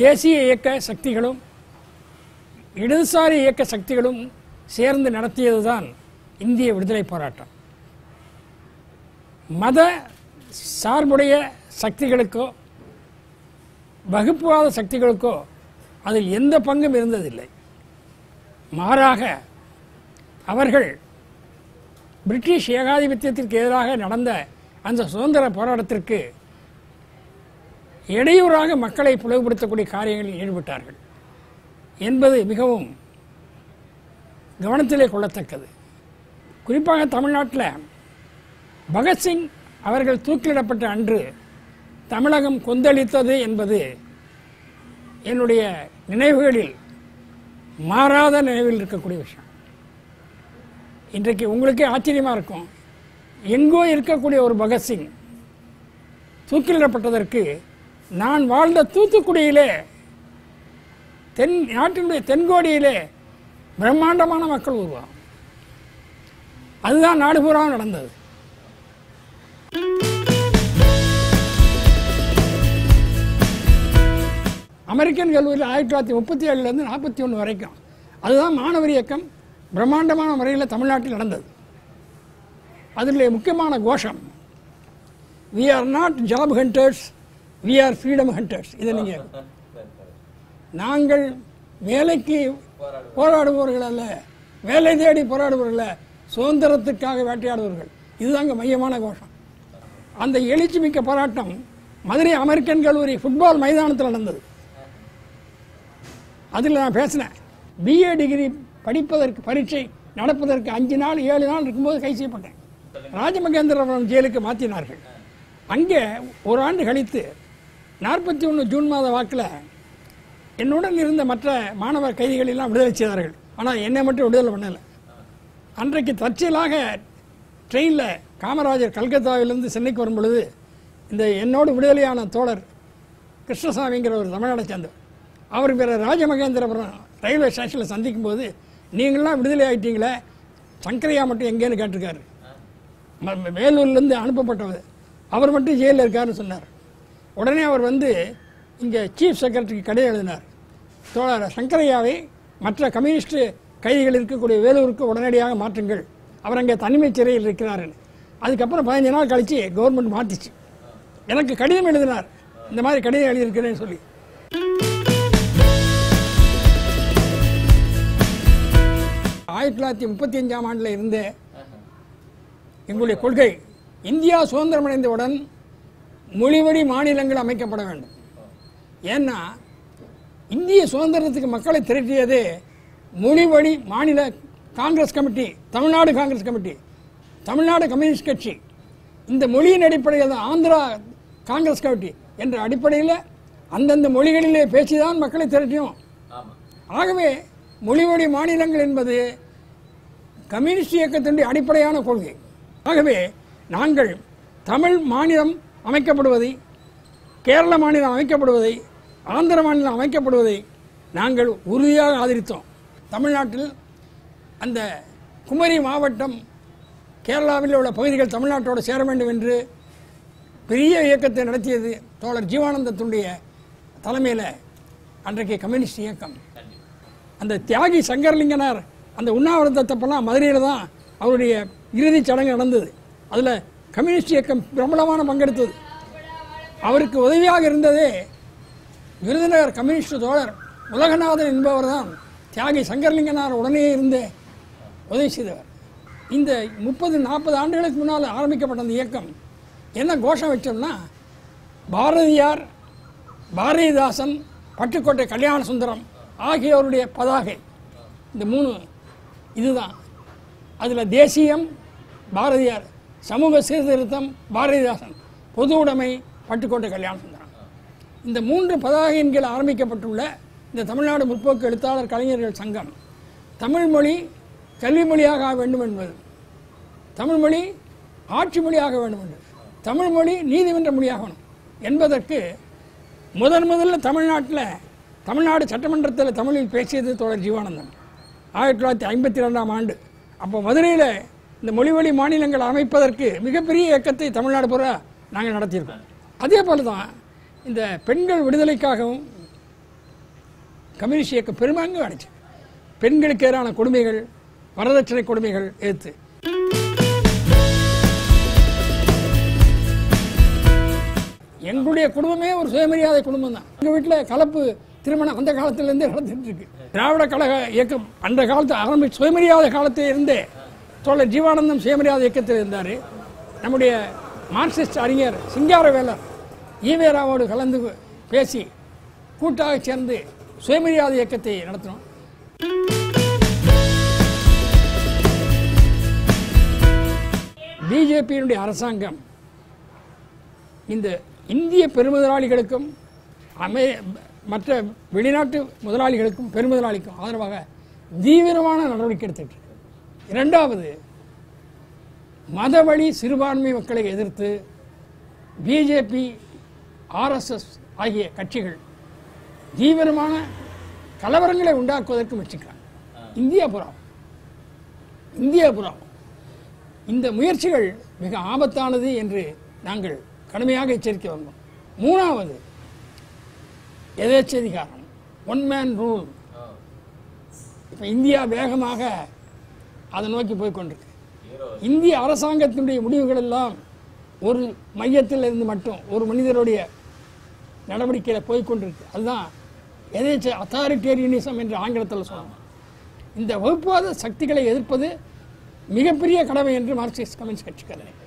தேசிய இயக்க சக்திகளும் இடதுசாரி இயக்க சக்திகளும் சேர்ந்து நடத்தியதுதான் இந்திய விடுதலை போராட்டம். மத சார்புடைய சக்திகளுக்கோ வகுப்புவாத சக்திகளுக்கோ அதில் எந்த பங்கும் இருந்ததில்லை. மாறாக அவர்கள் பிரிட்டிஷ் ஏகாதிபத்தியத்திற்கு எதிராக நடந்த அந்த சுதந்திர போராட்டத்திற்கு இடையூறாக மக்களை பிளவுபடுத்தக்கூடிய காரியங்களில் ஈடுபட்டார்கள் என்பது மிகவும் கவனத்திலே கொள்ளத்தக்கது. குறிப்பாக தமிழ்நாட்டில் பகத்சிங் அவர்கள் தூக்கிலிடப்பட்ட அன்று தமிழகம் கொந்தளித்தது என்பது என்னுடைய நினைவுகளில் மாறாத நினைவில் இருக்கக்கூடிய விஷயம். இன்றைக்கு உங்களுக்கே ஆச்சரியமாக இருக்கும். எங்கோ இருக்கக்கூடிய ஒரு பகத்சிங் தூக்கிலிடப்பட்டதற்கு நான் வாழ்ந்த தூத்துக்குடியிலே தென் நாட்டினுடைய தென்கோடியிலே பிரம்மாண்டமான மக்கள் உருவாகும். அதுதான் நாடு பூரா நடந்தது. அமெரிக்கன் கல்லூரியில் ஆயிரத்தி தொள்ளாயிரத்தி முப்பத்தி ஏழுலேருந்து நாற்பத்தி ஒன்று வரைக்கும். அதுதான் மாணவர் இயக்கம் பிரம்மாண்டமான முறையில் தமிழ்நாட்டில் நடந்தது. அதில் முக்கியமான கோஷம் we are not job hunters we are freedom hunters இதை நீங்கள் நாங்கள் வேலைக்கு போராடுபவர்கள் அல்ல. வேலை தேடி போராடுபவர்கள் அல்ல. சுதந்திரத்துக்காக வேட்டையாடுபவர்கள். இதுதாங்க மையமான கோஷம். அந்த எழுச்சி மிக்க போராட்டம் மதுரை அமெரிக்கன் கல்லூரி ஃபுட்பால் மைதானத்தில் நடந்தது. அதில் நான் பேசினேன். பிஏ டிகிரி படிப்பதற்கு பரீட்சை நடப்பதற்கு அஞ்சு நாள் ஏழு நாள் இருக்கும்போது கை செய்யப்பட்டேன். ராஜமகேந்திரபுரம் ஜெயிலுக்கு மாற்றினார்கள் அங்கே ஒரு ஆண்டு கழித்து நாற்பத்தி ஒன்று ஜூன் மாத வாக்கில் என்னுடன் இருந்த மற்ற மாணவர் கைதிகளெல்லாம் விடுதலை செய்தார்கள். ஆனால் என்னை மட்டும் விடுதலை பண்ணலை. அன்றைக்கு தற்செயலாக ட்ரெயினில் காமராஜர் கல்கத்தாவிலிருந்து சென்னைக்கு வரும் பொழுது இந்த என்னோடு விடுதலையான தோழர் கிருஷ்ணசாமிங்கிற ஒரு தமிழ்நாடை சேர்ந்தவர். அவர் பிற ராஜமகேந்திரபுரம் ரயில்வே ஸ்டேஷனில் சந்திக்கும் போது நீங்களாம் விடுதலை ஆகிட்டீங்களே சங்கரையா மட்டும் எங்கேன்னு கேட்டிருக்காரு. ம- வேலூர்லேருந்து அனுப்பப்பட்டவர். அவர் மட்டும் ஜெயிலில் இருக்காருன்னு சொன்னார். உடனே அவர் வந்து இங்கே சீஃப் செக்ரட்டரிக்கு கடிதம் எழுதினார். தோழர் சங்கரையாவை மற்ற கம்யூனிஸ்ட் கைதிகள் இருக்கக்கூடிய வேலூருக்கு உடனடியாக மாற்றுங்கள். அவர் அங்கே தனிமை சிறையில் இருக்கிறார் அதுக்கப்புறம் பதினஞ்சு நாள் கழித்து கவர்மெண்ட் மாற்றிச்சு. எனக்கு கடிதம் எழுதினார். இந்த மாதிரி கடிதம் எழுதியிருக்கிறேன்னு சொல்லி. ஆயிரத்தி தொள்ளாயிரத்தி முப்பத்தி அஞ்சாம் ஆண்டில் இருந்தே எங்களுடைய கொள்கை இந்தியா சுதந்திரமடைந்தவுடன் மொழிவழி மாநிலங்கள் அமைக்கப்பட வேண்டும். ஏன்னா இந்திய சுதந்திரத்துக்கு மக்களை திரட்டியது மொழிவழி மாநில Congress committee Tamil Nadu Congress committee Tamil Nadu communist கட்சி. இந்த மொழியின் அடிப்படையில் தான் ஆந்திரா காங்கிரஸ் கமிட்டி என்ற அடிப்படையில் அந்தந்த மொழிகளிலே பேசிதான் மக்களை திரட்டியும். ஆகவே மொழிவழி மாநிலங்கள் என்பது கம்யூனிஸ்ட் இயக்கத்தினுடைய அடிப்படையான கொள்கை. ஆகவே நாங்கள் தமிழ் மாநிலம் அமைக்கப்படுவதை கேரள மாநிலம் அமைக்கப்படுவதை ஆந்திர மாநிலம் அமைக்கப்படுவதை நாங்கள் உறுதியாக ஆதரித்தோம். தமிழ்நாட்டில் அந்த குமரி மாவட்டம் கேரளாவில் உள்ள பகுதிகள் தமிழ்நாட்டோடு சேர வேண்டும் என்று பெரிய இயக்கத்தை நடத்தியது தோழர் ஜீவானந்தத்துடைய தலைமையில் அன்றைக்கு கம்யூனிஸ்ட் இயக்கம். அந்த தியாகி சங்கர்லிங்கனார் அந்த உண்ணாவிரதத்தப்பெல்லாம் மதுரையில் தான் அவருடைய இறுதிச் சடங்கு நடந்தது. அதில் கம்யூனிஸ்ட் இயக்கம் பிரபலமான பங்கெடுத்தது. அவருக்கு உதவியாக இருந்ததே விருதுநகர் கம்யூனிஸ்ட் தோழர் உலகநாதன் என்பவர் தான். தியாகி சங்கர்லிங்கனார் உடனே இருந்தே உதவி செய்தவர். இந்த முப்பது நாற்பது ஆண்டுகளுக்கு முன்னால் ஆரம்பிக்கப்பட்ட அந்த இயக்கம் என்ன கோஷம் வச்சோம்னா பாரதியார் பாரதிதாசன் பட்டுக்கோட்டை கல்யாண சுந்தரம் ஆகியோருடைய பதாகை. இந்த மூணு இதுதான். அதில் தேசியம் பாரதியார் சமூக சீர்திருத்தம் பாரதிதாசன் பொது உடைமை பட்டுக்கோட்டை கல்யாண சுந்தரம். இந்த மூன்று பதாகையின் கீழ் ஆரம்பிக்கப்பட்டுள்ள இந்த தமிழ்நாடு முற்போக்கு எழுத்தாளர் கலைஞர்கள் சங்கம் தமிழ் மொழி கல்வி மொழியாக ஆக வேண்டும் என்பது தமிழ் மொழி ஆட்சி மொழியாக வேண்டும் என்று தமிழ் மொழி நீதிமன்ற மொழியாகணும் என்பதற்கு முதன் முதல்ல தமிழ்நாட்டில் தமிழ்நாடு சட்டமன்றத்தில் தமிழில் பேசியது தொடர் ஜீவானந்தன். ஆயிரத்தி தொள்ளாயிரத்தி ஐம்பத்தி ரெண்டாம் ஆண்டு. அப்போ மதுரையில் இந்த மொழிவழி மாநிலங்கள் அமைப்பதற்கு மிகப்பெரிய இயக்கத்தை தமிழ்நாடு பூரா நாங்கள் நடத்தியிருக்கோம். அதே போல தான் இந்த பெண்கள் விடுதலைக்காகவும் கம்யூனிஸ்ட் இயக்கம் பெருமாங்க அடைச்சு பெண்களுக்கு எதிரான கொடுமைகள் வரதட்சணை கொடுமைகள் எதிர்த்து. எங்களுடைய குடும்பமே ஒரு சுயமரியாதை குடும்பம் தான் எங்கள் வீட்டில் கலப்பு திருமணம் அந்த காலத்திலேருந்தே நடந்துட்டு இருக்கு. திராவிட கழக இயக்கம் அந்த காலத்தை ஆரம்பி சுயமரியாதை காலத்திலிருந்தே இருந்தே தோழர் ஜீவானந்தம் சுயமரியாதை இயக்கத்தில் இருந்தார். நம்முடைய மார்க்சிஸ்ட் அறிஞர் சிங்காரவேலர் ஈவேராவோடு கலந்து பேசி கூட்டாக சேர்ந்து சுயமரியாதை இயக்கத்தை நடத்தினோம். பிஜேபியினுடைய அரசாங்கம் இந்த இந்திய பெருமுதலாளிகளுக்கும் அமே மற்ற வெளிநாட்டு முதலாளிகளுக்கும் பெருமுதலாளிக்கும் ஆதரவாக தீவிரமான நடவடிக்கை எடுத்துட்டு இரண்டாவது மதவழி சிறுபான்மை மக்களை எதிர்த்து பிஜேபி ஆர்எஸ்எஸ் ஆகிய கட்சிகள் தீவிரமான கலவரங்களை உண்டாக்குவதற்கு முயற்சிக்கிறாங்க. இந்தியா புறம் இந்தியா புறம். இந்த முயற்சிகள் மிக ஆபத்தானது என்று நாங்கள் கடுமையாக எச்சரிக்கை வந்தோம். மூணாவது எதேச்சதிகாரம் ஒன் மேன் ரூல் இப்போ இந்தியா வேகமாக அதை நோக்கி போய் கொண்டிருக்கு இந்திய அரசாங்கத்தினுடைய முடிவுகள் எல்லாம் ஒரு மையத்தில் இருந்து மட்டும் ஒரு மனிதருடைய நடவடிக்கையில் போய் கொண்டிருக்கு அதுதான் எதேச்ச அத்தாரிட்டேரியனிசம் என்று ஆங்கிலத்தில் சொல்லணும் இந்த வகுப்புவாத சக்திகளை எதிர்ப்பது மிகப்பெரிய கடமை என்று மார்க்சிஸ்ட் கம்யூனிஸ்ட் கட்சி கருதுகிறேன்